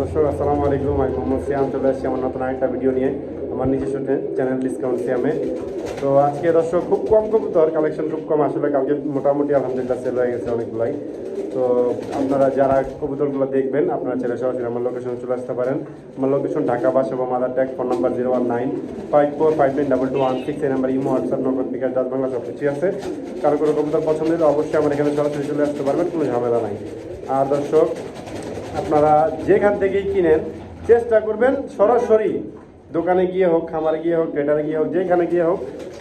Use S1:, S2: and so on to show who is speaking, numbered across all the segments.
S1: দর্শক, আসসালামু আলাইকুম। আমি মোহাম্মদ সিয়াম চলে আসছি আমার নতুন একটা ভিডিও নিয়ে, আমার নিজস্ব চ্যানেল ডিসকাউন্ট সিয়ামে। তো আজকে দর্শক, খুব কম কবুতর কালেকশন খুব কম, আসলে কালকে মোটামুটি আলহামদুলিল্লাহ সেল হয়ে গেছে অনেকগুলাই। তো আপনারা যারা কবুতরগুলো দেখবেন, আপনারা ছেলে সরাসরি আমার লোকেশনে চলে আসতে পারেন। আমার লোকেশন ঢাকা বাস এবং Madartek phone number zero one nine five four five nine double two one six এই নাম্বার ইমো হোয়াটসঅ্যাপ নগর বিকাশ ডাক বাংলা সব কিছুই আছে। কারও কোনো কবুতর পছন্দ হলে অবশ্যই আমার এখানে সরাসরি চলে আসতে পারবেন, কোনো ঝামেলা নাই। আর দর্শক আপনারা যেখান থেকেই কিনেন, চেষ্টা করবেন সরাসরি দোকানে গিয়ে হোক, খামারে গিয়ে হোক, ট্রেডারে গিয়ে হোক, যেখানে গিয়ে হোক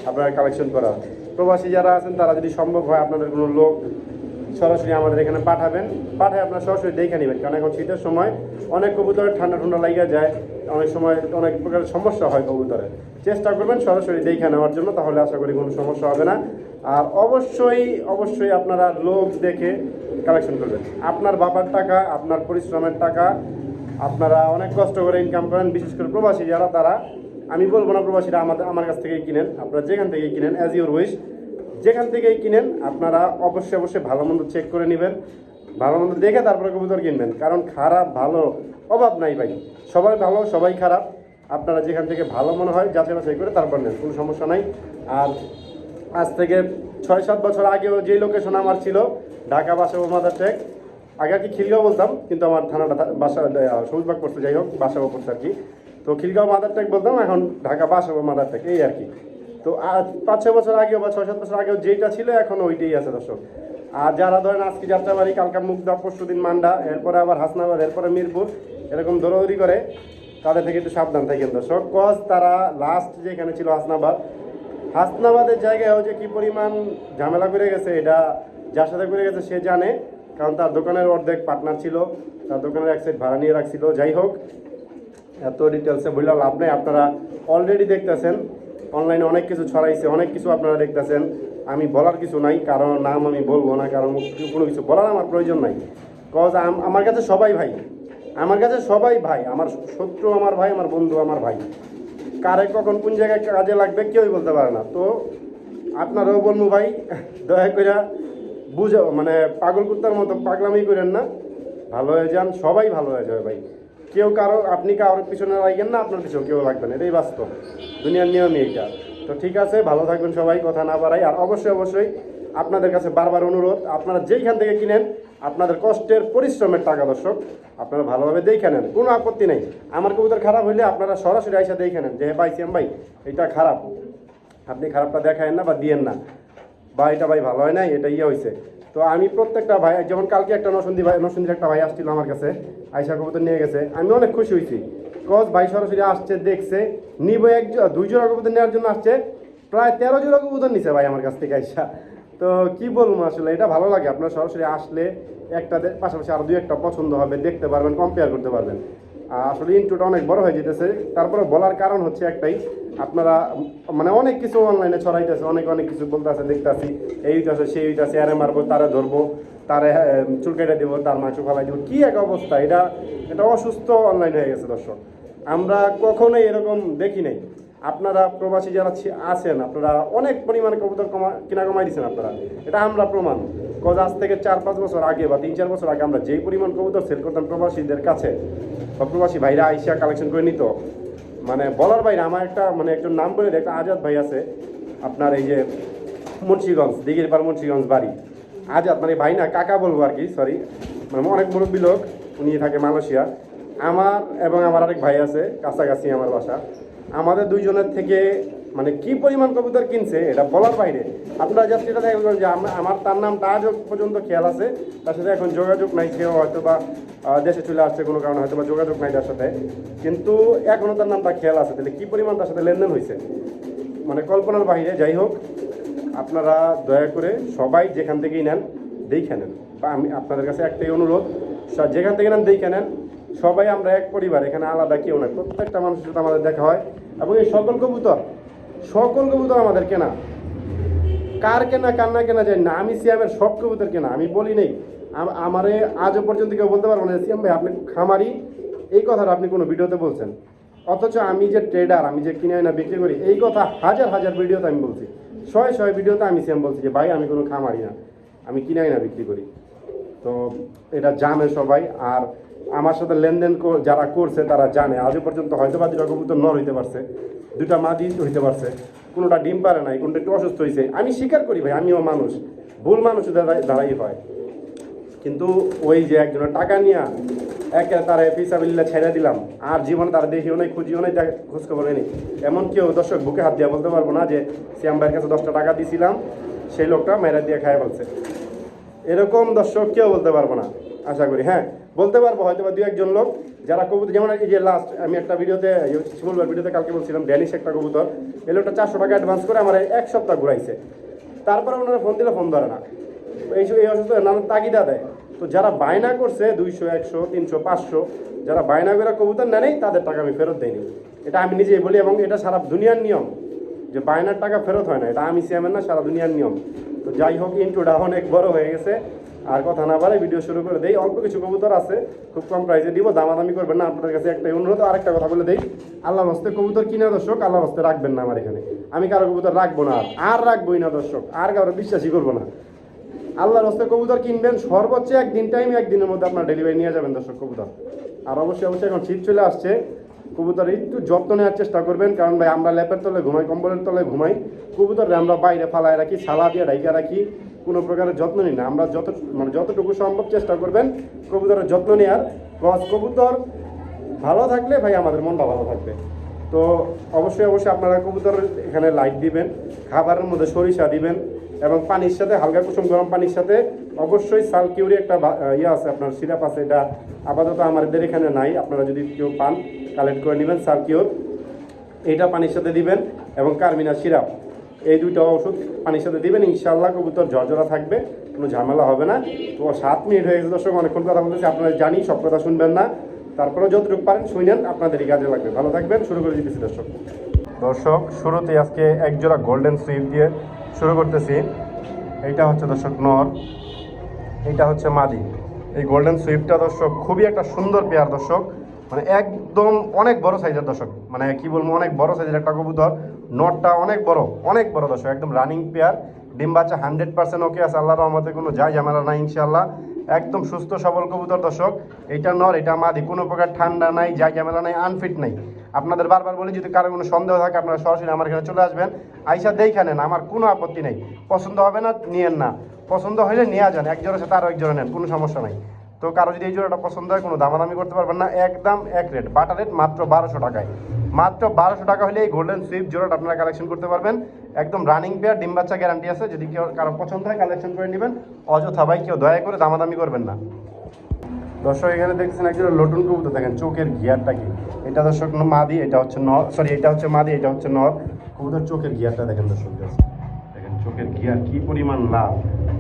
S1: আপনারা কালেকশন করা। প্রবাসী যারা আছেন, তারা যদি সম্ভব হয় আপনাদের কোনো লোক সরাসরি আমাদের এখানে পাঠাবেন। পাঠায় আপনার সরাসরি দেখে নেবেন, কারণ এখন শীতের সময় অনেক কবুতরের ঠান্ডা ঠান্ডা লাগিয়ে যায়, অনেক সময় অনেক প্রকার সমস্যা হয় কবুতরের। চেষ্টা করবেন সরাসরি দেখে নেওয়ার জন্য, তাহলে আশা করি কোনো সমস্যা হবে না। আর অবশ্যই অবশ্যই আপনারা লোক দেখে কালেকশন করবেন। আপনার বাবার টাকা, আপনার পরিশ্রমের টাকা, আপনারা অনেক কষ্ট করে ইনকাম করেন, বিশেষ করে প্রবাসী যারা, তারা, আমি বলব না প্রবাসীরা আমাদের, আমার কাছ থেকেই কিনেন, আপনারা যেখান থেকেই কিনেন অ্যাজ ইউর উইশ যেখান থেকেই কিনেন, আপনারা অবশ্যই অবশ্যই ভালো মন্দ চেক করে নেবেন, ভালো মন্দ দেখে তারপরে কবুতর কিনবেন। কারণ খারাপ, ভালো অভাব নাই ভাই। সবাই ভালো, সবাই খারাপ। আপনারা যেখান থেকে ভালো মনে হয় যাচাই বাছাই করে তারপর নেন, কোনো সমস্যা নাই। আর আজ থেকে ছয়, সাত বছর আগেও যে লোকেশন আমার ছিল, ঢাকা বাসা মাদার টেক, আগে আর কি খিলগাঁও বলতাম, কিন্তু আমার থানাটা বাসা সবুজবাগ পড়ছে, যাই হোক, বাসা ও পড়ছে আর কি। তো খিলগাঁও মাদার টেক বলতাম, এখন ঢাকা বাসা ও মাদার টেক, এই আর কি। তো পাঁচ ছয় বছর আগেও বা ছয় সাত বছর আগেও যেটা ছিল, এখন ওইটাই আছে দর্শক। আর যারা ধরেন আজকে যাত্রাবাড়ি, কালকা মুগদা, পরশু দিন মান্ডা, এরপরে আবার হাসনাবাদ, এরপরে মিরপুর, এরকম দৌড়াদৌড়ি করে তাদের থেকে একটু সাবধান থাকেন দর্শক। কজ তারা লাস্ট যেখানে ছিল হাসনাবাদ, হাসনাবাদের জায়গায় যে কি পরিমাণ ঝামেলা করে গেছে, এটা যার সাথে করে গেছে সে জানে। কারণ তার দোকানের অর্ধেক পার্টনার ছিল, তার দোকানের এক সাইড ভাড়া নিয়ে রাখছিল। যাই হোক, এত ডিটেলসে বললে লাভ নেই। আপনারা অলরেডি দেখতেছেন। অনলাইনে অনেক কিছু ছড়াইছে, অনেক কিছু আপনারা দেখতেছেন। আমি বলার কিছু নাই, কারণ নাম আমি বলব না, কারণ কোনো কিছু বলার আমার প্রয়োজন নাই। কজ আমার কাছে সবাই ভাই, আমার কাছে সবাই ভাই, আমার শত্রু আমার ভাই, আমার বন্ধু আমার ভাই। কারে কখন কোন জায়গায় কাজে লাগবে কেউই বলতে পারে না। তো আপনারাও বলব ভাই, দয়া করে বুঝো মানে পাগল কুত্তার মতো পাগলামি করেন না। ভালো হয়ে যান, সবাই ভালো হয়ে যাবে ভাই। কেউ কারও, আপনি কারোর পিছনে লাগবেন না, আপনার পিছনে কেউ লাগবে না। এটাই বাস্তব। দুনিয়ার নিয়মই এটা তো ঠিক আছে, ভালো থাকবেন সবাই, কথা না বাড়াই। আর অবশ্যই অবশ্যই আপনাদের কাছে বারবার অনুরোধ, আপনারা যেইখান থেকে কিনেন, আপনাদের কষ্টের পরিশ্রমের টাকা, দর্শক, আপনারা ভালোভাবে দেখে নেন, কোনো আপত্তি নেই। আমার কবুতর খারাপ হইলে আপনারা সরাসরি আইসা দেখে নেন যে ভাই সিএম ভাই, এটা খারাপ। আপনি খারাপটা দেখায়েন না বা দিয়েন না। বা এটা ভাই ভালো হয় নাই, এটা ইয়ে হয়েছে তো আমি প্রত্যেকটা ভাই, যেমন কালকে একটা নসন্দি ভাই নসন্দির একটা ভাই আসছিল আমার কাছে আয়সা কবুতর নিয়ে গেছে। আমি অনেক খুশি হয়েছি। কজ ভাই সরাসরি আসছে, দেখছে, নিব এক দুই জোড়া কবুতর নেওয়ার জন্য আসছে। প্রায় তেরো জোড়া কবুতর নিছে ভাই আমার কাছ থেকে আইসা তো কি বলব আসলে, এটা ভালো লাগে। আপনার সরাসরি আসলে একটা পাশাপাশি আরও দুই একটা পছন্দ হবে, দেখতে পারবেন কম্পেয়ার করতে পারবেন। আসলে ইন্টুটা অনেক বড় হয়ে যেতেছে। তারপরে বলার কারণ হচ্ছে একটাই, আপনারা মানে অনেক কিছু অনলাইনে ছড়াইতেছে, অনেক অনেক কিছু বলতেছে, দেখতেছি, এই আছে সেই আছে আরে মারবো, তারা ধরবো, তারে চুল কেটে দেবো, তার মাংস ফালাই দেবো, কী এক অবস্থা, এটা এটা অসুস্থ অনলাইন হয়ে গেছে দর্শক। আমরা কখনোই এরকম দেখি নাই। আপনারা প্রবাসী যারা আছেন, আপনারা অনেক পরিমাণে কবুতর কমা কিনা কমাই দিচ্ছেন আপনারা। এটা আমরা প্রমাণ। কজ আজ থেকে চার পাঁচ বছর আগে বা তিন চার বছর আগে আমরা যেই পরিমাণ কবুতর সেল করতাম প্রবাসীদের কাছে বা প্রবাসী ভাইরা আইসা কালেকশন করে নিত। মানে বলার বাইরে আমার একটা মানে একজন নাম বলে একটা আজাদ ভাই আছে, আপনার এই যে মুন্সিগঞ্জ দিঘির পার মুন্সিগঞ্জ বাড়ি। আজাদ মানে ভাই না, কাকা বলব আর কি সরি মানে অনেক মুরব্বী লোক, উনি থাকে মালয়েশিয়া। আমার এবং আমার আরেক ভাই আছে, কাছাকাছি আমার বাসা। আমাদের দুইজনের থেকে মানে কি পরিমাণ কবুতর কিনছে, এটা বলার বাইরে। আপনারা জাস্ট এটা দেখবেন যে আমার তার নাম আজ পর্যন্ত খেয়াল আছে। তার সাথে এখন যোগাযোগ নাই, সেও হয়তো বা দেশে চলে আসছে, কোনো কারণে হয়তো বা যোগাযোগ নাই তার সাথে। কিন্তু এখনও তার নামটা খেয়াল আছে। তাহলে কী পরিমাণ তার সাথে লেনদেন হয়েছে? মানে কল্পনার বাইরে, যাই হোক, আপনারা দয়া করে সবাই যেখান থেকেই নেন, দেখে নেন। বা আমি আপনাদের কাছে একটাই অনুরোধ যেখান থেকে নেন, দেখে নেন। সবাই আমরা এক পরিবার, এখানে আলাদা কেউ না। প্রত্যেকটা মানুষের সাথে আমাদের দেখা হয়। এবং এই সকল কবুতর সকল কবুতর আমাদের কেনা। কার কেনা, কার না কেনা যায় না। আমি সিয়ামের সব কবুতর কেনা। আমি বলি নেই। আমারে আজও পর্যন্ত কেউ বলতে পারব না সিয়াম ভাই, আপনি খামারি? এই কথাটা আপনি কোনো ভিডিওতে বলছেন। অথচ আমি যে ট্রেডার আমি যে কিনে না বিক্রি করি, এই কথা হাজার হাজার ভিডিওতে আমি বলছি। শয়ে শয়ে ভিডিওতে আমি সিয়াম বলছি যে, ভাই, আমি কোনো খামারি না। আমি কিনাই না বিক্রি করি। তো এটা জানে সবাই। আর আমার সাথে লেনদেন যারা করছে, তারা জানে। আজও পর্যন্ত হয়তো বা দুটা কবুতর নর হইতে পারছে দুটা মাদি হইতে পারছে, কোনোটা ডিম পারে নাই, কোনটা একটু অসুস্থ হয়েছে আমি স্বীকার করি ভাই, আমিও মানুষ। ভুল মানুষ দ্বারাই হয়। কিন্তু ওই যে একজনের টাকা নিয়ে একে তারা ফিসাবিল্লা ছেড়ে দিলাম, আর জীবনে তারা দেখিও নাই, খুঁজিও নাই খোঁজখবর নেই এমন কেউ দর্শক বুকে হাত দিয়ে বলতে পারব না যে, শ্যাম ভাইয়ের কাছে দশটা টাকা দিছিলাম, সেই লোকটা মেরা দিয়ে খায় বলছে এরকম দর্শক কেউ বলতে পারব না, আশা করি হ্যাঁ? বলতে পারব, হয়তো বা দু একজন লোক যারা কবুতর, যেমন এই যে লাস্ট আমি একটা ভিডিওতে শিমুলবার ভিডিওতে কালকে বলছিলাম ড্যানিশ একটা কবুতর। এই লোকটা চারশো টাকা অ্যাডভান্স করে আমার এক সপ্তাহ ঘুরাইছে। তারপরে ওনারা ফোন দিলে ফোন ধরে না। এই সব এই অসুস্থ নানান তাগিদা দেয়। তো যারা বায়না করছে দুইশো, একশো, তিনশো, পাঁচশো, যারা বায়না করে কবুতর নেয় তাদের টাকা আমি ফেরত দেয়নি এটা আমি নিজেই বলি এবং এটা সারা দুনিয়ার নিয়ম যে বায়নার টাকা ফেরত হয় না। এটা আমি সিএমের না, সারা দুনিয়ার নিয়ম। তো যাই হোক ইন্টুটা অনেক বড় হয়ে গেছে। আর কথা না বাড়ে ভিডিও শুরু করে দেই। অল্প কিছু কবুতর আছে, খুব কম প্রাইসে দিব, দামাদামি করবেন না। আপনাদের কাছে একটাই অনুরোধ, আরেকটা কথা বলে দেই। আল্লাহ হস্তে কবুতর কিনা দর্শক আল্লাহ হস্তে রাখবেন না আমার এখানে। আমি কারও কবুতর রাখব না, আর রাখবোই না দর্শক, আর কারও বিশ্বাসই করব না। আল্লাহর হস্তে কবুতর কিনবেন, সর্বোচ্চ একদিন টাইম একদিনের মধ্যে আপনার ডেলিভারি নিয়ে যাবেন দর্শক কবুতর। আর অবশ্যই অবশ্যই এখন শীত চলে আসছে। কবুতর একটু যত্ন নেওয়ার চেষ্টা করবেন, কারণ ভাই আমরা ল্যাপের তলে ঘুমাই, কম্বলের তলে ঘুমাই। কবুতর আমরা বাইরে ফালায় রাখি, ছালা দিয়ে ডাইকা রাখি, কোনো প্রকারের যত্ন নিই না। আমরা যত মানে যতটুকু সম্ভব চেষ্টা করবেন কবুতরের যত্ন নেওয়ার। গছ কবুতর, ভালো থাকলে ভাই আমাদের মনটা ভালো থাকবে। তো অবশ্যই অবশ্যই আপনারা কবুতর এখানে লাইট দিবেন, খাবারের মধ্যে সরিষা দিবেন। এবং পানির সাথে, হালকা কুসুম গরম পানির সাথে অবশ্যই সালকিউরি একটা ইয়ে আছে আপনার সিরাপ আছে, এটা আপাতত আমাদের এখানে নাই। আপনারা যদি কেউ পান কালেক্ট করে নেবেন সালকিউর। এটা পানির সাথে দিবেন এবং কার্মিনা সিরাপ। এই দুইটা ওষুধ পানির সাথে দিবেন ইনশাল্লাহ কবুতর ঝরঝরা থাকবে, কোনো ঝামেলা হবে না। তো সাত মিনিট হয়ে গেছে দর্শক, অনেকক্ষণ কথা বলতেছি, আপনারা জানি, সব কথা শুনবেন না। তারপরে যতটুকু পারেন শুনেন, আপনাদেরই কাজে লাগবে। ভালো থাকবেন, শুরু করে দিতেছি দর্শক। দর্শক শুরুতে আজকে এক জোড়া গোল্ডেন সুইপ দিয়ে শুরু করতেছি। এইটা হচ্ছে দর্শক নর, এইটা হচ্ছে মাদি। এই গোল্ডেন সুইফটটা দর্শক খুবই একটা সুন্দর পেয়ার দর্শক। মানে একদম অনেক বড় সাইজের দর্শক। মানে কি বলব, অনেক বড় সাইজের একটা কবুতর। নটটা অনেক বড় অনেক বড় দর্শক, একদম রানিং পেয়ার ডিম বাচ্চা হান্ড্রেড পার্সেন্ট ওকে আছে, আল্লাহর রহমতে কোনো যায় ঝামেলা নাই ইনশাল্লাহ একদম সুস্থ সবল কবুতর দর্শক। এটা নর, এটা মাদি, কোনো প্রকার ঠান্ডা নাই যায় ঝামেলা নাই আনফিট নাই। আপনাদের বারবার বলি, যদি কারও কোনো সন্দেহ থাকে, আপনারা সরাসরি আমার এখানে চলে আসবেন। আইসা দেখে নেন, আমার কোনো আপত্তি নেই। পছন্দ হবে না, নিয়েন না। পছন্দ হলে নেওয়া যান একজনের সাথে আরও এক জোড়া নেন, কোনো সমস্যা নাই। তো কারও যদি এই জোড়াটা পছন্দ হয়, কোনো দামাদামি করতে পারবেন না, একদম এক রেট। বাটা রেট মাত্র বারোশো টাকায়। মাত্র বারোশো টাকা হলে এই গোল্ডেন সুইফট জোড়াটা আপনারা কালেকশন করতে পারবেন। একদম রানিং পেয়ার ডিম বাচ্চা গ্যারান্টি আছে। যদি কেউ কারও পছন্দ হয় কালেকশন করে নেবেন। অযথা ভাই, কেউ দয়া করে দামাদামি করবেন না। দর্শক, এখানে দেখছেন একজন লটুন কবুতর। দেখেন, চোখের গিয়ারটা কি? এটা দর্শক মাদি, এটা হচ্ছে নর সরি এটা হচ্ছে মাদি, এটা হচ্ছে নর। কবুতর চোখের গিয়ারটা দেখেন দর্শক দেখেন চোখের গিয়ার কি পরিমাণ লাভ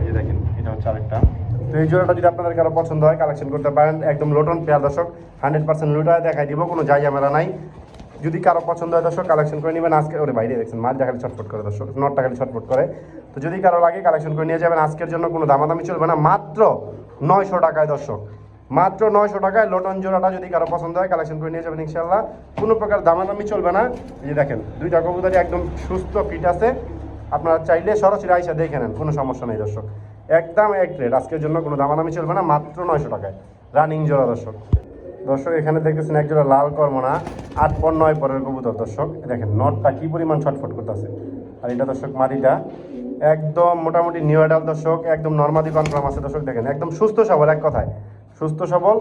S1: এই দেখেন, এটা হচ্ছে আরেকটা। তো এই জোড়াটা যদি আপনাদের কারও পছন্দ হয় কালেকশন করতে পারেন। একদম লোটন পেয়ার দর্শক হান্ড্রেড পার্সেন্ট লুটায় দেখাই দিব, কোনো জায় ঝামেলা নাই। যদি কারও পছন্দ হয়, দর্শক কালেকশন করে নেবেন। আজকে ওরে বাইরে দেখছেন মাছ খালি ছটফট করে, দর্শক, নটটা খালি ছটফট করে। তো যদি কারও লাগে কালেকশন করে নিয়ে যাবেন। আজকের জন্য কোনো দামাদামি চলবে না। মাত্র নয়শো টাকায়, দর্শক। মাত্র নয়শো টাকায় লটন জোড়াটা যদি কারও পছন্দ হয় কালেকশন করে নিয়ে যাবেন ইনশাল্লাহ কোনো প্রকার দামাদামি চলবে না। এই দেখেন, দুইটা কবুতরই একদম সুস্থ ফিট আছে। আপনারা চাইলে সরাসরি আইসা দেখে নেন, কোনো সমস্যা নেই দর্শক। একদম এক রেট, আজকের জন্য কোনো দামাদামি চলবে না, মাত্র নয়শো টাকায়। রানিং জোড়া দর্শক। দর্শক, এখানে দেখতেছেন একজোড়া লাল কর্মনা, আট পর নয় পরের কবুতর দর্শক। দেখেন, নটটা কি পরিমাণ ছটফট করতেছে। আর এটা দর্শক মাদিটা একদম মোটামুটি নিউ অ্যাডাল দর্শক, একদম নর্মাদি কনফার্ম আছে দর্শক, দেখেন, একদম সুস্থ সবার এক কথায়। সুস্থ, সবল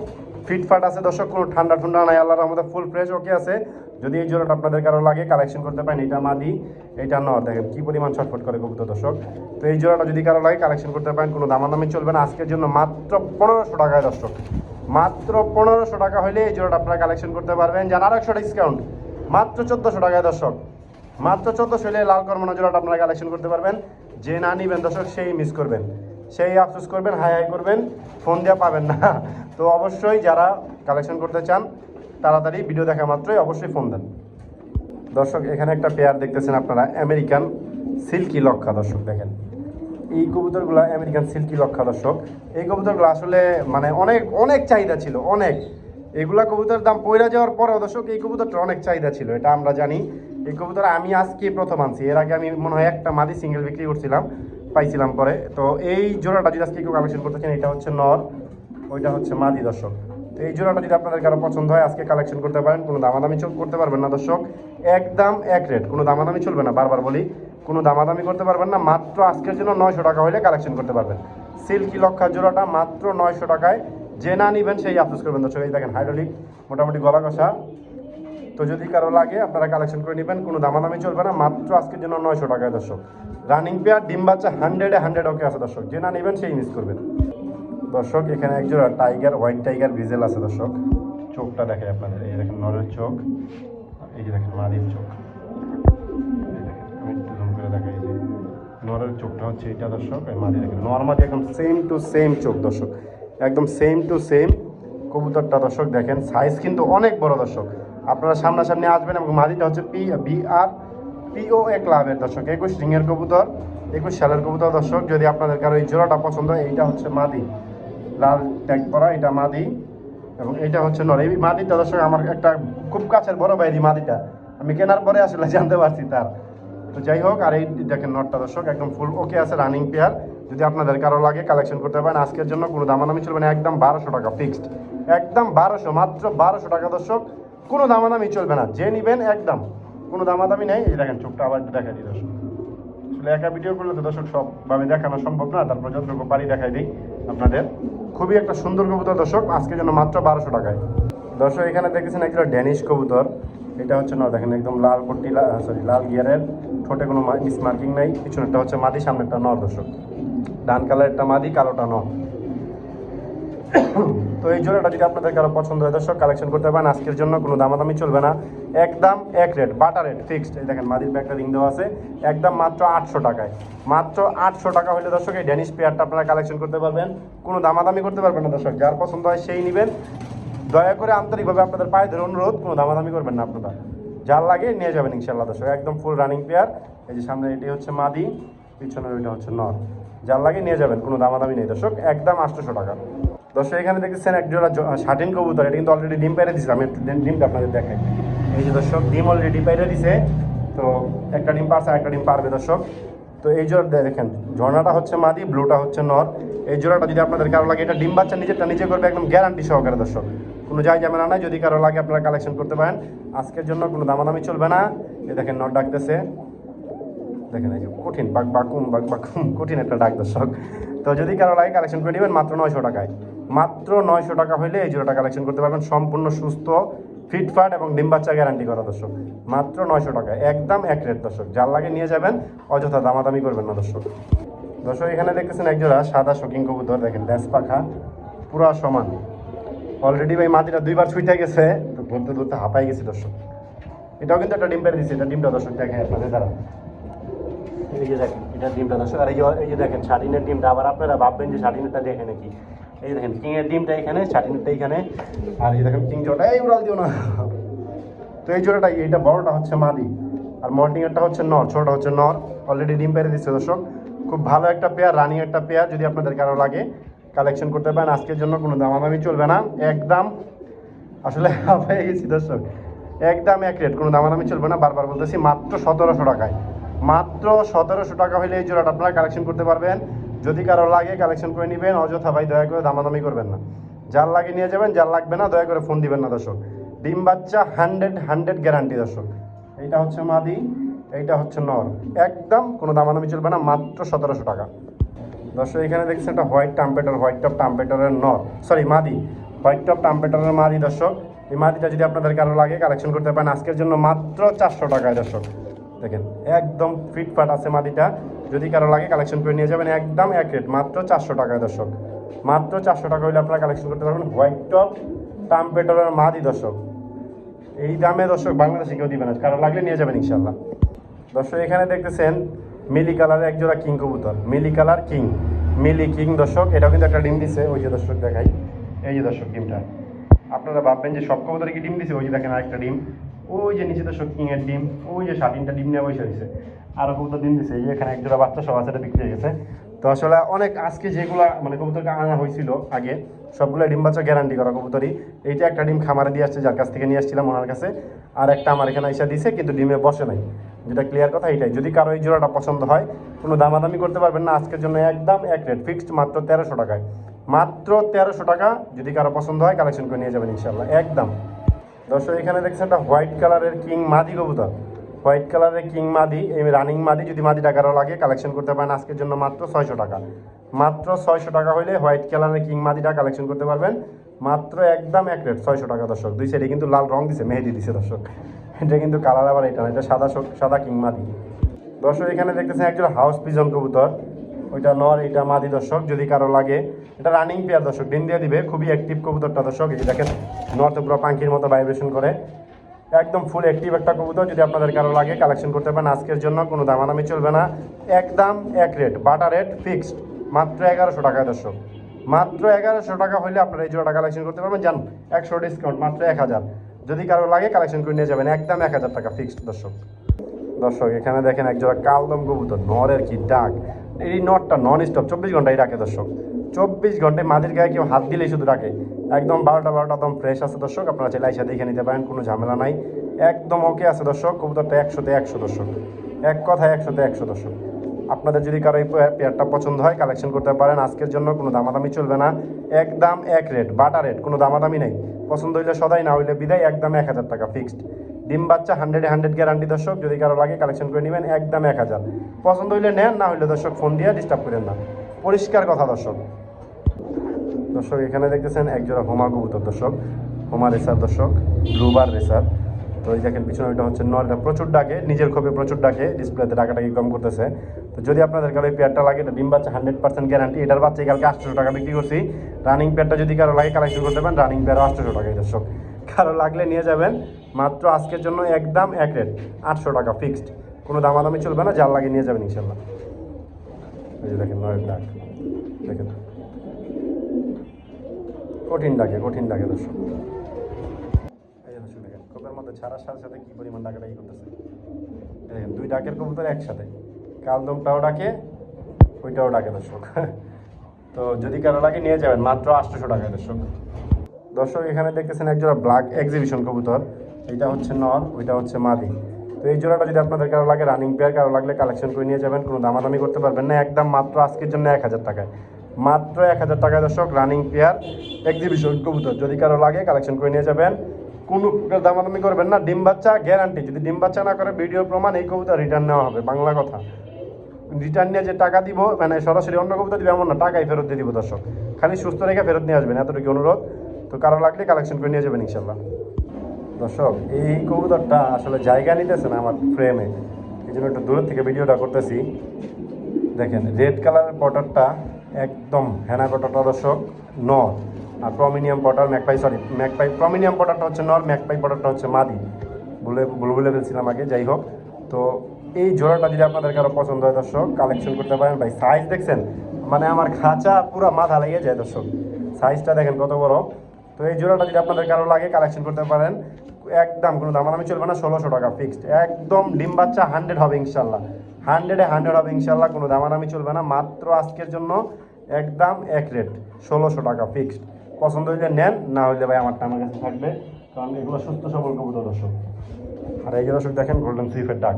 S1: ফিটফাট আছে। দর্শক, কোনো ঠান্ডা ঠান্ডা নাই। আল্লাহর আমাদের ফুল ফ্রেশ ওকে আছে। যদি এই জোড়াটা আপনাদের কারও লাগে কালেকশন করতে পারেন। এটা মাদি, এটা নর। দেখেন, কী পরিমাণ ছটফট করে কবুতর, দর্শক। তো এই জোড়াটা যদি কারও লাগে কালেকশন করতে পারেন, কোনো দামাদামি চলবে না। আজকের জন্য মাত্র পনেরোশো টাকায়, দর্শক। মাত্র পনেরোশো টাকা হলে এই জোড়াটা আপনারা কালেকশন করতে পারবেন। যার আর একশো ডিসকাউন্ট মাত্র চোদ্দোশো টাকায়, দর্শক। মাত্র চোদ্দোশো হলে লাল কর্মনা জোড়াটা আপনারা কালেকশন করতে পারবেন। যে না নিবেন, দর্শক, সেই মিস করবেন। সেই আফসোস করবেন, হাই হাই করবেন, ফোন দেওয়া পাবেন না। তো অবশ্যই যারা কালেকশন করতে চান, তাড়াতাড়ি ভিডিও দেখা মাত্রই অবশ্যই ফোন দেন। দর্শক, এখানে একটা পেয়ার দেখতেছেন আপনারা আমেরিকান সিল্কি লক্ষা, দর্শক দেখেন। এই কবুতরগুলো আমেরিকান সিল্কি লক্ষা, দর্শক। এই কবুতরগুলো আসলে মানে অনেক অনেক চাহিদা ছিল, অনেক। এগুলা কবুতরের দাম পয়রা যাওয়ার পরেও দর্শক, এই কবুতরটা অনেক চাহিদা ছিল, এটা আমরা জানি। এই কবুতর আমি আজকে প্রথম আনছি। এর আগে আমি মনে হয় একটা মাদি সিঙ্গেল বিক্রি করছিলাম, পাইছিলাম পরে। তো এই জোড়াটা যদি আজকে কেউ কালেকশন করতে চান এটা হচ্ছে নর, ওইটা হচ্ছে মাদি দর্শক। তো এই জোড়াটা যদি আপনাদের কারও পছন্দ হয়, আজকে কালেকশন করতে পারেন, কোনো দামাদামি চোখ করতে পারবেন না দর্শক। একদম এক রেট কোনো দামাদামি চলবে না, বারবার বলি। কোনো দামাদামি করতে পারবেন না, মাত্র আজকের জন্য নয়শো টাকা হলে কালেকশন করতে পারবেন। সিল্কি লক্ষা জোড়াটা মাত্র নয়শো টাকায়, যে না নিবেন সেই আফসোস করবেন দর্শক। এই দেখেন হাইড্রোলিক মোটামুটি গলা কষা তো যদি কারও লাগে, আপনারা কালেকশন করে নেবেন, কোনো দামাদামি চলবে না, মাত্র আজকের জন্য নয়শো টাকায় দর্শক। রানিং পেয়ার ডিম বাচ্চা হান্ড্রেডে হান্ড্রেড ওকে আছে দর্শক। যে না নেবেন, সেই মিস করবেন। দর্শক, এখানে একজোড়া টাইগার হোয়াইট টাইগার ভিজেল আছে দর্শক। চোখটা দেখে আপনাদের, এই দেখেন নরের চোখ, এই যে দেখেন মারির চোখ। নরের চোখটা হচ্ছে দর্শক একদম সেম টু সেম চোখ দর্শক। একদম সেম টু সেম কবুতরটা দর্শক দেখেন সাইজ কিন্তু অনেক বড় দর্শক। আপনারা সামনাসামনি আসবেন এবং মাদিটা হচ্ছে পি বি আর পিও এ ক্লাবের দর্শক, একুশ রিংয়ের কবুতর, একুশ সালের কবুতর দর্শক, যদি আপনাদের কারও এই জোড়াটা পছন্দ হয়, এইটা হচ্ছে মাদি। লাল ট্যাগ করা এটা মাদি। এবং এইটা হচ্ছে নর। এই মাদিটা দর্শক, আমার একটা খুব কাছের বড় এই মাদিটা। আমি কেনার পরে আসলে জানতে পারছি তার। তো যাই হোক, আর এই দেখেন নটটা দর্শক, একদম ফুল ওকে আছে রানিং পেয়ার যদি আপনাদের কারও লাগে কালেকশন করতে পারেন, আজকের জন্য কোনো দামাদামি চলবে না, একদম বারোশো টাকা ফিক্সড একদম বারোশো, মাত্র বারোশো টাকা দর্শক। কোনো দামাদামি চলবে না। যে নিবেন একদম। কোনো দামাদামি নেই। এই দেখেন, চোখটা আবার দেখা দিই দর্শক। আসলে একা ভিডিও করলে তো দর্শক সবভাবে দেখানো সম্ভব না। তারপর যতটুকু পারি দেখাই দিই আপনাদের। খুবই একটা সুন্দর কবুতর দর্শক। আজকে জন্য মাত্র বারোশো টাকায়। দর্শক, এখানে দেখেছেন একটা ড্যানিশ কবুতর। এটা হচ্ছে না, দেখেন, একদম লাল পট্টি সরি লাল গিয়ারের। ঠোঁটে কোনো মিস মার্কিং নাই। পিছনেরটা হচ্ছে মাদি, সামনেরটা নর দর্শক। ডান কালারেরটা মাদি, কালোটা নর। তো এই জোড়াটা যদি আপনাদের কারও পছন্দ হয়, দর্শক কালেকশন করতে পারেন। আজকের জন্য কোনো দামাদামি চলবে না। একদম এক রেট বাটার রেট ফিক্সড এই দেখেন, মাদির ব্যাগটা রিং দেওয়া আছে। একদম মাত্র আটশো টাকায়। মাত্র আটশো টাকা হলে দর্শক, এই ড্যানিশ পেয়ারটা আপনারা কালেকশন করতে পারবেন। কোনো দামাদামি করতে পারবেন না দর্শক, যার পছন্দ হয় সেই নেবেন। দয়া করে আন্তরিকভাবে আপনাদের পায়ে ধরে অনুরোধ, কোনো দামাদামি করবেন না আপনারা। যার লাগে নিয়ে যাবেন ইনশাল্লাহ দর্শক, একদম ফুল রানিং পেয়ার এই যে সামনে এটি হচ্ছে মাদি, পিছনের ওইটা হচ্ছে নর। যার লাগে নিয়ে যাবেন, কোনো দামাদামি নেই দর্শক, একদম আটশোশো টাকা। দর্শক এখানে দেখতেছেন এক জোড়া শার্টিন কবুতর, এটা কিন্তু অলরেডি ডিম পেরে আমি ডিমটা আপনাদের দেখাই। এই যে দর্শক, ডিম অলরেডি পেরে দিছে। তো একটা ডিম পারছে একটা ডিম পারবে দর্শক। তো এই জোড়া দেখেন, ঝর্ণাটা হচ্ছে মাদি, ব্লুটা হচ্ছে নর। এই জোড়াটা যদি আপনাদের কারও লাগে, এটা ডিম বাচ্চা নিজেরটা নিজে করবে, একদম গ্যারান্টি সহকারে দর্শক। কোনো যাই যাবে না যদি কারও লাগে আপনারা কালেকশন করতে পারেন। আজকের জন্য কোনো দামাদামি চলবে না। এ দেখেন, নর ডাকতেছে। দেখেন, এই যে কঠিন, বাক বাকুম বাক বাকুম, কঠিন একটা ডাক দর্শক। তো যদি কারও লাগে কালেকশন করে নেবেন, মাত্র নয়শো টাকায়। মাত্র নয়শো টাকা হলে এই জোড়াটা কালেকশন করতে পারবেন। সম্পূর্ণ সুস্থ ফিটফাট এবং ডিম বাচ্চা গ্যারান্টি করা দর্শক। মাত্র নয়শো টাকা, একদম এক রেট দর্শক। যার লাগে নিয়ে যাবেন, অযথা দামাদামি করবেন না দর্শক। দর্শক, এখানে দেখতেছেন একজোড়া সাদা শকিং কবুতর, দেখেন ড্যাস পাখা, পুরা সমান। অলরেডি ভাই মাটিটা দুইবার ছুটে গেছে, তো ধরতে ধরতে হাঁপাই গেছে দর্শক। এটাও কিন্তু একটা ডিম পেরে দিচ্ছে এটা ডিমটা দর্শক দেখেন আপনাদের দ্বারা এই যে দেখেন, এটা ডিমটা দর্শক, আর এই যে দেখেন শাটিনের ডিমটা, আবার আপনারা ভাববেন যে শাটিনেরটা দেখে নাকি। এই দেখেন কিংয়ের ডিমটা এখানে শাটিনেরটা এখানে, আর এই দেখেন কিং এই উড়াল দিও না। তো এই জোড়াটা এইটা বড়টা হচ্ছে মাদি, আর মল্টিংয়েরটা হচ্ছে নর, ছোটটা হচ্ছে নর। অলরেডি ডিম পেরে দিচ্ছে, দর্শক। খুব ভালো একটা পেয়ার, রানিং একটা পেয়ার, যদি আপনাদের কারও লাগে কালেকশন করতে পারেন। আজকের জন্য কোনো দামাদামি চলবে না। একদম, আসলে হয়ে গেছি, দর্শক। একদম এক রেট কোনো দামাদামি চলবে না। বারবার বলতেছি, মাত্র সতেরোশো টাকায়। মাত্র সতেরোশো টাকা হলে এই জোড়াটা আপনারা কালেকশন করতে পারবেন। যদি কারও লাগে কালেকশন করে নেবেন, অযথা ভাই দয়া করে দামাদামি করবেন না। যার লাগে নিয়ে যাবেন, যার লাগবে না, দয়া করে ফোন দিবেন না দর্শক। ডিম বাচ্চা হান্ড্রেড হান্ড্রেড গ্যারান্টি দর্শক। এইটা হচ্ছে মাদি, এইটা হচ্ছে নর। একদম কোনো দামাদামি চলবে না, মাত্র সতেরোশো টাকা। দর্শক, এখানে দেখছেন একটা হোয়াইট টাম্পেটার হোয়াইট টপ টাম্পেটারের নর। সরি মাদি। হোয়াইট টপ টাম্পেটারের মাদি দর্শক। এই মাদিটা যদি আপনাদের কারও লাগে কালেকশন করতে পারেন, আজকের জন্য মাত্র চারশো টাকায় দর্শক। দেখেন, একদম ফিটফাট আছে মাদিটা। যদি কারও লাগে কালেকশন করে নিয়ে যাবেন, একদম এক রেট মাত্র চারশো টাকায় দর্শক। মাত্র চারশো টাকা হলে আপনারা কালেকশন করতে পারবেন হোয়াইট টপ টাম্পেটারের মাদি দর্শক। এই দামে দর্শক বাংলাদেশে কেউ দিবে না, কারও লাগলে নিয়ে যাবেন ইনশাল্লাহ দর্শক, এখানে দেখতেছেন মিলি কালারের একজোড়া কিং কবুতর। মিলি কালার কিং মিলি কিং দর্শক। এটাও কিন্তু একটা ডিম দিছে, ওই যে দর্শক দেখাই। এই যে দর্শক ডিমটা। আপনারা ভাববেন যে সব কবুতরে কি ডিম দিছে? ওই যে দেখেন আরেকটা ডিম। ওই যে নিচে তো কিং এর ডিম, ওই যে স্বাধীনটা ডিম নিয়ে বসে হয়েছে আরও কবুতর ডিম দিছে, এই যে এখানে বাচ্চা সব আছে বিক্রি হয়ে গেছে। তো আসলে অনেক আজকে যেগুলো মানে কবুতরকে আনা হয়েছিল আগে, সবগুলো ডিম বাচ্চা গ্যারান্টি করা কবুতরই। এইটা একটা ডিম খামারে দিয়ে আসছে, যার কাছ থেকে নিয়ে আসছিলাম ওনার কাছে। আর একটা আমার এখানে এসে দিছে, কিন্তু ডিমে বসে নাই। যেটা ক্লিয়ার কথা এইটাই যদি কারও এই জোড়াটা পছন্দ হয়, কোনো দামাদামি করতে পারবেন না, আজকের জন্য একদম এক রেট ফিক্সড মাত্র তেরোশো টাকায়। মাত্র তেরোশো টাকা, যদি কারও পছন্দ হয় কালেকশন করে নিয়ে যাবেন ইনশাল্লাহ একদম। দর্শক, এখানে দেখছেন একটা হোয়াইট কালারের কিং মাদি কবুতর। হোয়াইট কালারের কিং মাদি, এই রানিং মাদি, যদি মাদি টাকারও লাগে কালেকশন করতে পারেন। আজকের জন্য মাত্র ছয়শো টাকা। মাত্র ছয়শো টাকা হলে হোয়াইট কালারের কিং মাদিটা কালেকশন করতে পারবেন। মাত্র একদম এক রেট, ছয়শো টাকা দর্শক। দুই সাইডে কিন্তু লাল রং দিছে, মেহেদি দিছে দর্শক। এটা কিন্তু কালার আবার এটা না, এটা সাদা সাদা কিং মাদি। দর্শক, এখানে দেখতেছেন একজন হাউস পিজন কবুতর। ওইটা নর এটা মাদি দর্শক, যদি কারও লাগে। এটা রানিং পেয়ার দর্শক দিন দিয়ে দিবে, খুবই অ্যাক্টিভ কবুতরটা দর্শক। এই দেখেন নর্থ পুরো পাখির মতো ভাইব্রেশন করে। একদম ফুল অ্যাক্টিভ একটা কবুতর, যদি আপনাদের কারও লাগে কালেকশন করতে পারেন। আজকের জন্য কোনো দামাদামি চলবে না। একদম এক রেট বাটা রেট ফিক্সড মাত্র এগারোশো টাকায় দর্শক। মাত্র এগারোশো টাকা হলে আপনারা এই জোড়াটা কালেকশন করতে পারবেন। জান, একশো ডিসকাউন্ট মাত্র এক হাজার। যদি কারও লাগে কালেকশন করে নিয়ে যাবেন। একদম এক হাজার টাকা ফিক্সড দর্শক। দর্শক, এখানে দেখেন একজোড়া কালদম কবুতর, নরের কি ডাক। এই নটটা নন স্টপ চব্বিশ ঘন্টাই রাখে দর্শক। চব্বিশ ঘন্টায় মাঝের গায়ে কেউ হাত দিলেই শুধু রাখে। একদম বারোটা বারোটা একদম ফ্রেশ আছে দর্শক, আপনারা চাইলে এসে দেখে নিতে পারেন, কোনো ঝামেলা নাই। একদম ওকে আছে দর্শক, কবুতরটা একশোতে একশো দর্শক। এক কথায় একশোতে একশো দর্শক। আপনাদের যদি কারও এই পেয়ারটা পছন্দ হয় কালেকশন করতে পারেন। আজকের জন্য কোনো দামাদামি চলবে না। একদম এক রেট বাটা রেট কোনো দামাদামি নেই। পছন্দ হইলে সদাই, না হইলে বিদায়, একদম এক হাজার টাকা ফিক্সড ডিম বাচ্চা হান্ড্রেডে হান্ড্রেড গ্যারান্টি দর্শক, যদি কারও লাগে কালেকশন করে নেবেন, একদম এক হাজার। পছন্দ হইলে নেন, না হইলে দর্শক ফোন দিয়ে ডিস্টার্ব করেন না। পরিষ্কার কথা, দর্শক। দর্শক, এখানে দেখতেছেন, একজোড়া হোমা কবুতর, দর্শক। হোমা রেসার, দর্শক। Blue bar racer. তো এই দেখেন, পিছনে ওইটা হচ্ছে নর এটা প্রচুর ডাকে, নিজের ক্ষোভে প্রচুর ডাকে, ডিসপ্লেতে টাকাটাকে কম করতেছে। তো যদি আপনাদের কারও এই পেয়ারটা লাগে, এটা ডিম বাচ্চা হান্ড্রেড পার্সেন্ট গ্যারান্টি এটার বাচ্চা কালকে আটশো টাকা বিক্রি করছি। রানিং পেয়ারটা যদি কারও লাগে কালেকশন করতে পারেন রানিং পেয়ারও আটশো টাকায় দর্শক কারও লাগলে নিয়ে যাবেন, মাত্র আজকের জন্য একদম এক রেট আটশো টাকা ফিক্সড কোনো দামাদামি চলবে না, যার লাগে নিয়ে যাবেন ইনশাল্লাহ এই যে দেখেন, নয়ের ডাক। দেখেন। কঠিন ডাকে কঠিন ডাকে, দর্শক। ছাড়ার সাথে সাথে কি পরিমাণ ডাকাটা ই করতেছে? দেখেন, দুই ডাকের কবুতর একসাথে। কালদমটাও ডাকে, ওইটাও ডাকে দর্শক। তো যদি কারও লাগে নিয়ে যাবেন, মাত্র আটশোশো টাকা দর্শক। দর্শক, এখানে দেখতেছেন একজোড়া ব্ল্যাক এক্সিবিশন কবুতর। এটা হচ্ছে নর, ওইটা হচ্ছে মাদি। তো এই জোড়াটা যদি আপনাদের কারও লাগে রানিং পেয়ার কারও লাগলে কালেকশন করে নিয়ে যাবেন, কোনো দামাদামি করতে পারবেন না। একদম মাত্র আজকের জন্য এক হাজার টাকায়। মাত্র এক হাজার টাকায় দর্শক রানিং পেয়ার এক্সিবিশন কবুতর। যদি কারও লাগে কালেকশন করে নিয়ে যাবেন। কোনো প্রকার দামাদামি করবেন না। ডিম বাচ্চা গ্যারান্টি যদি ডিম বাচ্চা না করে ভিডিও প্রমাণ, এই কবুতর রিটার্ন নেওয়া হবে। বাংলা কথা। রিটার্ন নিয়ে যে টাকা দিব মানে সরাসরি অন্য কবিতা দিবে, এমন না। টাকাই ফেরত দিয়ে দিব, দর্শক। খালি সুস্থ রেখে ফেরত নিয়ে আসবেন। এতটুকু অনুরোধ। তো কারও লাগলে কালেকশন করে নিয়ে যাবেন ইনশাল্লাহ দর্শক, এই কবুতরটা আসলে জায়গা নিতেছে না আমার ফ্রেমে এই জন্য একটু দূরের থেকে ভিডিওটা করতেছি। দেখেন রেড কালারের পটারটা একদম হেনা পটারটা দর্শক। নর। আর প্রমিনিয়াম পটার ম্যাকপাই সরি ম্যাকপাই প্রমিনিয়াম পটারটা হচ্ছে নর, ম্যাকপাই পটারটা হচ্ছে মাদি। বলে ভুল বলে ফেলছিলাম আগে, যাই হোক। তো এই জোড়াটা যদি আপনাদের কারও পছন্দ হয়, দর্শক কালেকশন করতে পারেন। ভাই সাইজ দেখছেন? মানে আমার খাঁচা পুরো মাথা লেগে যায়, দর্শক। সাইজটা দেখেন কত বড়। তো এই জোড়াটা যদি আপনাদের কারও লাগে কালেকশন করতে পারেন। একদম কোনো দামাদামি চলবে না, ষোলোশো টাকা ফিক্সড একদম ডিম বাচ্চা হান্ড্রেড হবে, ইনশাল্লাহ। হান্ড্রেডে হান্ড্রেড হবে, ইনশাল্লাহ, কোনো দামাদামি চলবে না। মাত্র আজকের জন্য একদম এক রেট ষোলোশো টাকা ফিক্সড পছন্দ হইলে নেন, না হইলে ভাই আমারটা আমার কাছে থাকবে। কারণ এগুলো সুস্থ সবল কবুতর দর্শক। আর এই যে দর্শক দেখেন গোল্ডেন সুইফের ডাক।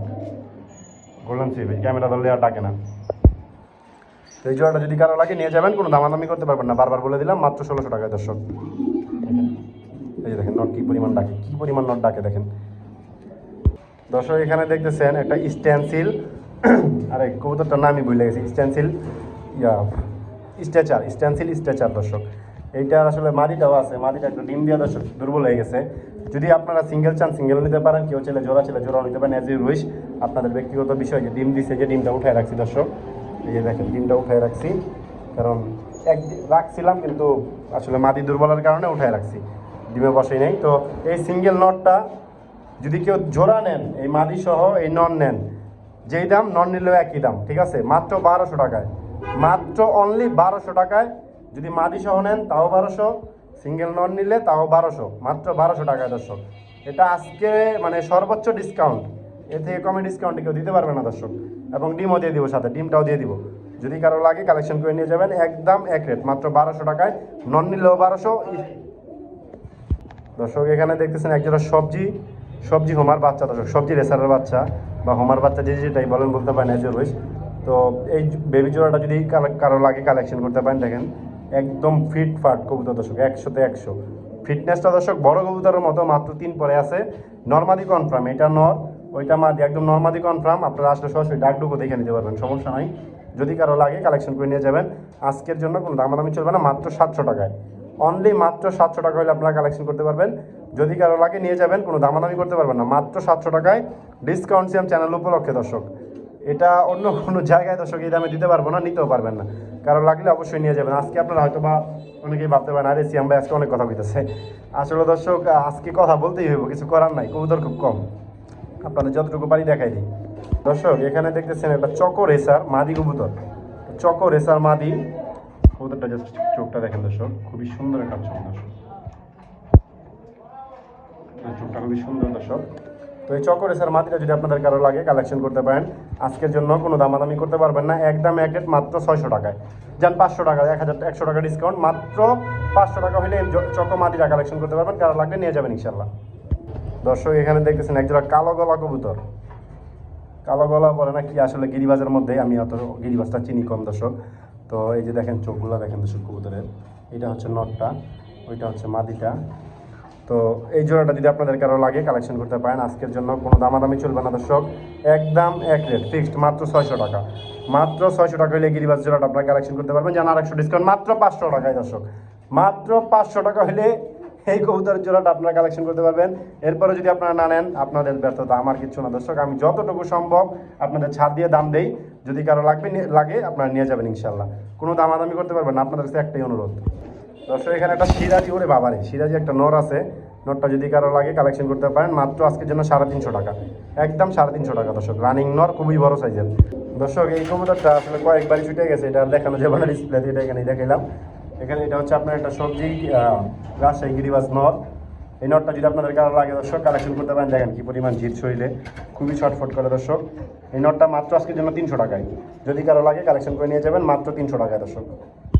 S1: গোল্ডেন সুইফ এই ক্যামেরা ধরলে আর ডাকে না। তো এই জোড়াটা যদি কারও লাগে, নিয়ে যাবেন, কোনো দামাদামি করতে পারবেন না। বারবার বলে দিলাম, মাত্র ষোলোশো টাকায় দর্শক। এই যে দেখেন নট কী পরিমাণ ডাকে, কী পরিমাণ নট ডাকে, দেখেন। দর্শক, এখানে দেখতেছেন একটা স্ট্যান্সিল আরে, কবুতরটার নামই ভুলে গেছি স্ট্যান্সিল ইয়া স্ট্রেচার স্ট্যান্সিল স্ট্রেচার দর্শক। এইটার আসলে মাদিটাও আছে মাদিটা একটু ডিম দেওয়া দর্শক দুর্বল হয়ে গেছে। যদি আপনারা সিঙ্গেল চান সিঙ্গেল নিতে পারেন, কেউ ছেলে জোড়া ছেলে জোড়া নিতে পারেন অ্যাজ ইউ উইশ আপনাদের ব্যক্তিগত বিষয় যে ডিম দিছে যে ডিমটা উঠায় রাখছি, দর্শক। এই যে দেখেন, ডিমটা উঠায় রাখছি। কারণ এক রাখছিলাম, কিন্তু আসলে মাদি দুর্বলের কারণে উঠায় রাখছি। ডিমে বসেই নেই। তো এই সিঙ্গেল নটটা যদি কেউ জোড়া নেন, এই মাদি সহ এই নন নেন, যেই দাম নন নিলেও একই দাম, ঠিক আছে? মাত্র বারোশো টাকায়। মাত্র অনলি বারোশো টাকায় যদি মাদি সহ নেন, তাও বারোশো। সিঙ্গেল নন নিলে তাও বারোশো। মাত্র বারোশো টাকায় দর্শক। এটা আজকে মানে সর্বোচ্চ ডিসকাউন্ট এর থেকে কমে ডিসকাউন্ট কেউ দিতে পারবে না দর্শক। এবং ডিমও দিয়ে দিব সাথে, ডিমটাও দিয়ে দিব। যদি কারও লাগে কালেকশন করে নিয়ে যাবেন, একদম এক রেট মাত্র বারোশো টাকায়। নন নিলেও বারোশো। দর্শক, এখানে দেখতেছেন একজোড়া সবজি। সবজি হোমার বাচ্চা দর্শক, সবজি রেসারের বাচ্চা বা হোমার বাচ্চা যে যেটাই বলেন, বলতে পারেন এজ রয়েছে তো এই বেবি জোড়াটা যদি কারও লাগে কালেকশন করতে পারেন, দেখেন। একদম ফিট ফাট কবুতর দর্শক, একশোতে একশো। ফিটনেসটা দর্শক বড় কবুতরের মতো মাত্র তিন পরে আছে। নর্মাদি কনফার্ম এটা নর, ওইটা মাদি, একদম নর্মাদি কনফার্ম আপনারা আসলে সরাসরি ডাকডুকু দেখে নিতে পারবেন, সমস্যা নাই। যদি কারও লাগে কালেকশন করে নিয়ে যাবেন। আজকের জন্য কোনো দামাদামি চলবে না, মাত্র সাতশো টাকায়। অনলি মাত্র সাতশো টাকা হলে আপনারা কালেকশন করতে পারবেন। যদি কারও লাগে, নিয়ে যাবেন। কোনো দামাদামি করতে পারবেন না, মাত্র সাতশো টাকায়। ডিসকাউন্ট সিএম চ্যানেল উপলক্ষে দর্শক। এটা অন্য কোনো জায়গায় দর্শক এই দামে দিতে পারব না, নিতেও পারবেন না। কারণ লাগলে অবশ্যই নিয়ে যাবেন। আজকে আপনারা হয়তো বা অনেকেই ভাবতে পারেন, আরে সিএম ভাই, আজকে অনেক কথা কইতেছে। আসলে দর্শক, আজকে কথা বলতেই হইব, কিছু করার নাই, কবুতর খুব কম। আপনাদের যতটুকু পারি দেখাই দিই। দর্শক, এখানে দেখতেছেন একটা চকো রেসার মাদি কবুতর। চকো রেসার মাদি। কবুতরটা জাস্ট চোখটা দেখেন দর্শক, খুবই সুন্দর একটা চোখ দর্শক। চোখটা খুবই সুন্দর দর্শক। তো এই চকো রেসার মাদিটা যদি আপনাদের কারও লাগে কালেকশন করতে পারেন, আজকের জন্য কোনো দামাদামি করতে পারবেন না। একদম এক রেট মাত্র ছয়শো টাকায়। যান পাঁচশো টাকা, এক হাজার, একশো টাকা ডিসকাউন্ট মাত্র পাঁচশো টাকা হলে এই জ- চকো মাদিটা কালেকশন করতে পারবেন। কারও লাগলে নিয়ে যাবেন ইনশাল্লাহ দর্শক, এখানে দেখতেছেন একজোড়া কালো গলা কবুতর। কালো গলা বলে না কি আসলে গিরিবাজের মধ্যে আমি অত গিরিবাজটা চিনি কম, দর্শক। তো এই যে দেখেন চোখগুলো, দেখেন দর্শক কবুতরের। এটা হচ্ছে নটটা, ওইটা হচ্ছে মাদিটা। তো এই জোড়াটা যদি আপনাদের কারও লাগে কালেকশন করতে পারেন, আজকের জন্য কোনো দামাদামি চলবে না দর্শক। একদম এক রেট ফিক্সড মাত্র ছয়শো টাকা। মাত্র ছয়শো টাকা হলে গিরিবাজ জোড়াটা আপনারা কালেকশন করতে পারবেন। জানা আর একশো ডিসকাউন্ট মাত্র পাঁচশো টাকায় দর্শক। মাত্র পাঁচশো টাকা হলে এই কবুতরের জোড়াটা আপনারা কালেকশন করতে পারবেন। এরপরে যদি আপনারা না নেন, আপনাদের ব্যর্থতা আমার কিছু না দর্শক। আমি যতটুকু সম্ভব আপনাদের ছাড় দিয়ে দাম দেই। যদি কারও লাগবে লাগে, আপনারা নিয়ে যাবেন ইনশাল্লাহ কোনো দামাদামি করতে পারবেন না, আপনাদের কাছে একটাই অনুরোধ। দর্শক এখানে একটা সিরাজি ওরে বাবারে সিরাজি একটা নর আছে। নটটা যদি কারও লাগে কালেকশন করতে পারেন। মাত্র আজকের জন্য সাড়ে তিনশো টাকা। একদম সাড়ে তিনশো টাকা, দর্শক। রানিং নর খুবই বড় সাইজের দর্শক, এই কবুতরটা আসলে কয়েকবারই ছুটে গেছে। এটা দেখানো যাবে না ডিসপ্লে এটা এখানে দেখাইলাম। এখানে এটা হচ্ছে আপনার একটা সবজি রাজশাহী গিরিবাজ নর। এই নটটা যদি আপনাদের কারও লাগে, দর্শক কালেকশন করতে পারেন। দেখেন কি পরিমাণ জিত শরীরে। খুবই ছটফট করে, দর্শক। এই নটটা মাত্র আজকের জন্য তিনশো টাকায়। যদি কারও লাগে কালেকশন করে নিয়ে যাবেন, মাত্র তিনশো টাকায়, দর্শক।